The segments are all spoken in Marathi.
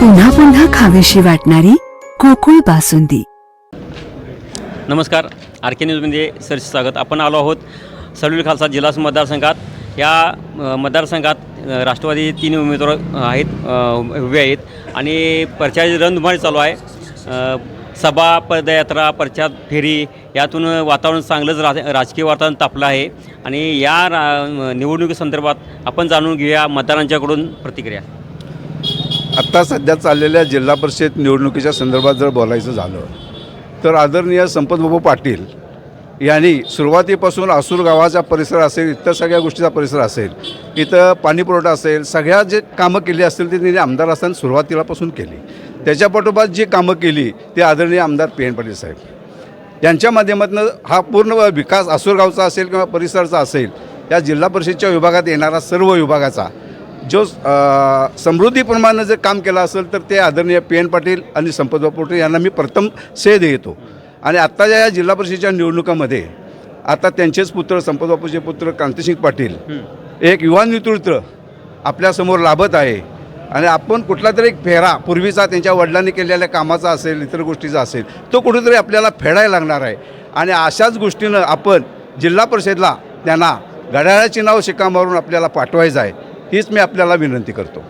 पुन्हा पुन्हा खावीशी वाटणारी कोकुळ बासुंदी. नमस्कार आर के न्यूजमध्ये सरचे स्वागत. आपण आलो आहोत सलुल खालसा जिल्हा मतदारसंघात. या मतदारसंघात राष्ट्रवादी तीन उमेदवार आहेत उभे आहेत आणि प्रचाराची रणधुमाळी चालू आहे. सभा पदयात्रा प्रचार फेरी यातून वातावरण चांगलंच रा राजकीय वातावरण तापलं आहे. आणि या रा निवडणुकीसंदर्भात आपण जाणून घेऊया मतदारांच्याकडून प्रतिक्रिया. आत्ता सध्या चाललेल्या जिल्हा परिषद निवडणुकीच्या संदर्भात जर बोलायचं झालं तर आदरणीय संपतबाबू पाटील यांनी सुरुवातीपासून आसूर गावाचा परिसर असेल इतर सगळ्या गोष्टीचा परिसर असेल इथं पाणीपुरवठा असेल सगळ्या जे कामं केली असतील ते त्यांनी आमदार असताना सुरुवातीलापासून केली. त्याच्यापाठोपाठ जी कामं केली ते आदरणीय आमदार पी एन पाटील साहेब. यांच्या माध्यमातून हा पूर्ण विकास आसूर गावचा असेल किंवा परिसराचा असेल या जिल्हा परिषदच्या विभागात येणारा सर्व विभागाचा जो समृद्धीप्रमाणे जर काम केलं असेल तर ते आदरणीय पी एन पाटील आणि संपतबाबू पाटील यांना मी प्रथम श्रेय देतो. आणि आत्ताच्या या जिल्हा परिषदेच्या निवडणुकामध्ये आता त्यांचेच पुत्र संपतबापूचे पुत्र क्रांतिसिंग पाटील एक युवा नेतृत्व आपल्यासमोर लाभत आहे. आणि आपण कुठला तरी एक फेरा पूर्वीचा त्यांच्या वडिलांनी केलेल्या कामाचा असेल इतर गोष्टीचा असेल तो कुठेतरी आपल्याला फेडायला लागणार आहे. आणि अशाच गोष्टीनं आपण जिल्हा परिषदला त्यांना घड्याळाची नाव शिक्का मारून आपल्याला पाठवायचं आहे. हीच मी आपल्याला विनंती करतो.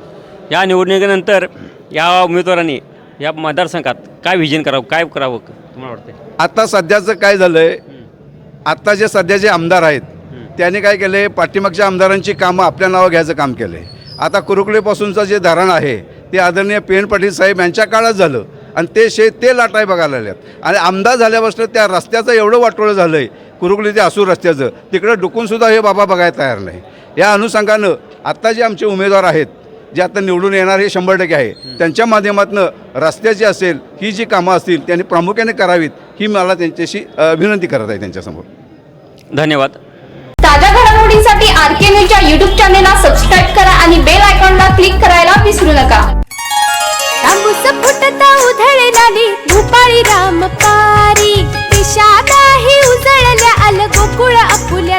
या निवडणुकीनंतर या उमेदवारांनी या मतदारसंघात काय व्हिजन करावं काय करावं तुम्हाला वाटतं आता सध्याचं काय झालं आहे आत्ता जे सध्याचे आमदार आहेत त्यांनी काय केलं आहे पाठीमागच्या आमदारांची कामं आपल्या नावं घ्यायचं काम केलं आहे आता कुरुकलेपासूनचं जे धरण आहे ते आदरणीय पी एन पाटील साहेब यांच्या काळात झालं आणि ते शे ते लाटाय बघायला लागल्यात. आणि आमदार झाल्यापासून त्या रस्त्याचं एवढं वाटोळं झालं आहे कुरुकली ते आसूर रस्त्याचं तिकडं डुकूनसुद्धा हे बाबा बघायला तयार नाही. या अनुषंगानं आत्ता जे आमचे उमेदवार आहेत जे आता निवडून येणार हे शंभर टक्के आहे. त्यांच्या माध्यमातून रस्त्याची असेल ही जी कामं असतील त्यांनी प्रामुख्याने करावीत ही मला त्यांच्याशी विनंती करत आहे त्यांच्यासमोर. धन्यवाद. ताज्या घडामोडींसाठी आर के न्यूजच्या युट्यूब चॅनेलला सबस्क्राईब करा आणि बेल आयकॉनला क्लिक करायला विसरू नका. भूपाळी उजळल्या आल गोकुळ आपुल्या